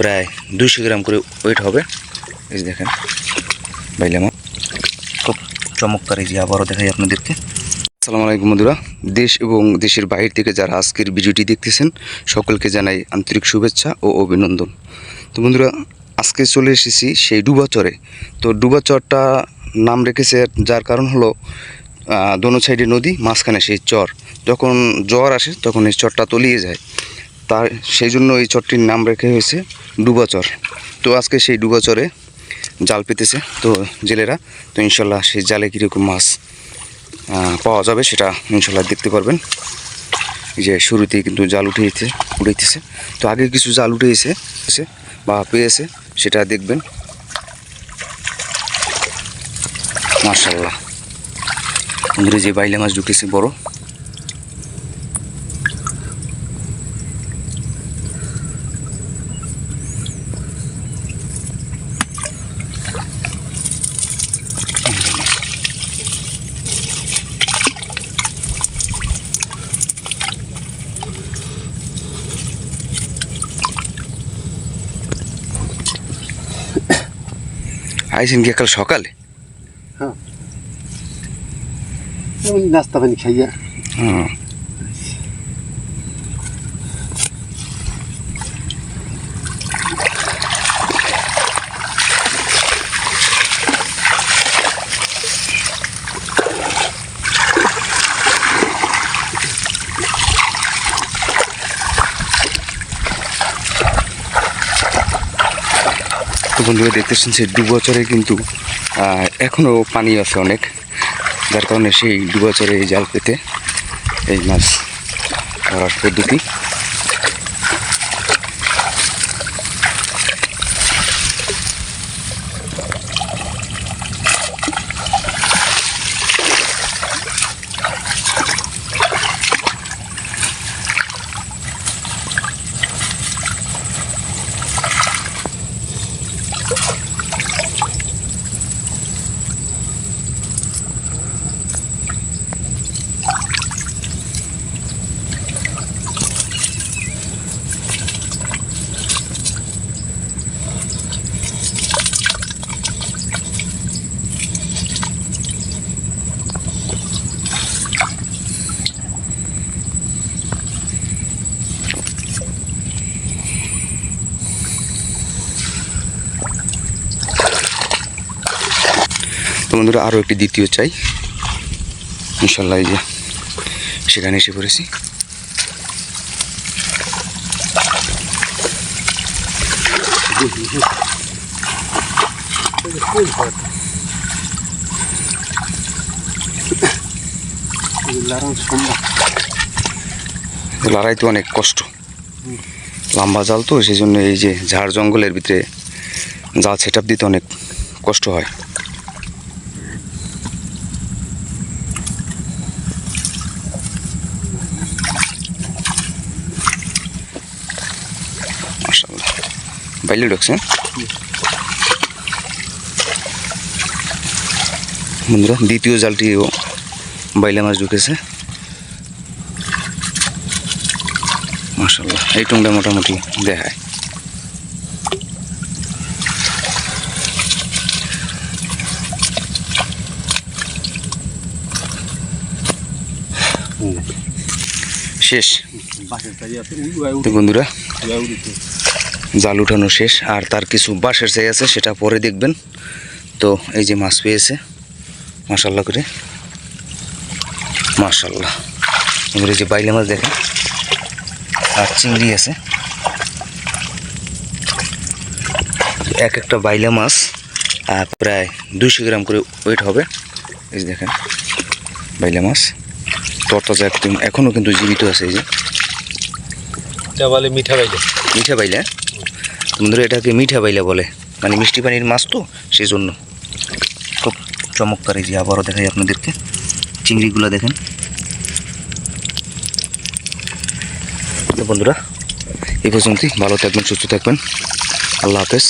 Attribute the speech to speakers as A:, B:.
A: প্রায় দুইশো গ্রাম করে ওয়েট হবে। এই যে দেখেন বাইলে আমার। খুব চমৎকার এই যে আবারও দেখাই আপনাদেরকে। আসসালামু আলাইকুম বন্ধুরা। দেশ এবং দেশের বাইরে থেকে যারা আজকের ভিডিওটি দেখতেছেন, সকলকে জানাই আন্তরিক শুভেচ্ছা ও অভিনন্দন। তো বন্ধুরা, আজকে চলে এসেছি সেই ডুবাচরে। তো ডুবাচরটা নাম রেখেছে, যার কারণ হলো দোনো সাইডে নদী, মাঝখানে সেই চর। যখন জ্বর আসে, তখন এই চরটা তলিয়ে যায়। তার সেই জন্য এই চরটির নাম রেখে হয়েছে ডুবাচর। তো আজকে সেই ডুবাচরে জাল পেতেছে তো জেলেরা। তো ইনশাল্লাহ সেই জালে কীরকম মাছ পাওয়া যাবে সেটা ইনশাল্লাহ দেখতে পারবেন। যে শুরুতেই কিন্তু জাল উঠেছে উঠেছে। তো আগে কিছু জাল উঠেছে বা পেয়েছে, সেটা দেখবেন। মার্শাল্লাহ যে বাইলে মাছ ঢুকেছে বড়। আইসেন গিয়ে কাল সকালে?
B: হ্যাঁ। নাস্তা পানি খাইয়া
A: হুম তো বন্ধুরা দেখতেছেন সেই দু বছরে কিন্তু এখনও পানি আছে অনেক। যার কারণে সেই এই জাল পেতে এই মাছ ধরার পদ্ধতি। তো বন্ধুরা আরও একটি দ্বিতীয় চাই। ইনশাল্লাহ এই যে সেখানে এসে পড়েছি।
B: লারণ সম্ভব
A: লড়াই তো অনেক কষ্ট। লম্বা জাল তো, সেই জন্য এই যে ঝাড় জঙ্গলের ভিতরে জাল সেট দিতে অনেক কষ্ট হয়। বাইলে ঢুকছে। বন্ধুরা দ্বিতীয় জালটিও বাইলে মাছ ঢুকেছে। মাশাল্লাহ এই টুংটা মোটামুটি দেখায়। শেষ। বন্ধুরা জাল উঠানো শেষ আর তার কিছু বাঁশের চাই আছে সেটা পরে দেখবেন। তো এই যে মাছ পেয়েছে মাশাল্লাহ করে। মাশাল্লাহ এবারে যে বাইলে মাছ দেখেন আর চিংড়ি আছে। এক একটা বাইলা মাছ প্রায় দুইশো গ্রাম করে ওয়েট হবে। এই যে দেখেন বাইলা মাছ। তরতাজা একদম এখনও কিন্তু জীবিত আছে এই যে।
B: মিঠা বাইলে।
A: মিঠা বাইলা বন্ধুরা, এটাকে মিঠা বাইলা বলে। মানে মিষ্টি পানির মাছ তো সেই জন্য খুব চমৎকার এই যে আবারও দেখাই আপনাদেরকে। চিংড়িগুলো দেখেন। বন্ধুরা, এই পর্যন্তই। ভালো থাকবেন, সুস্থ থাকবেন। আল্লাহ হাফেজ।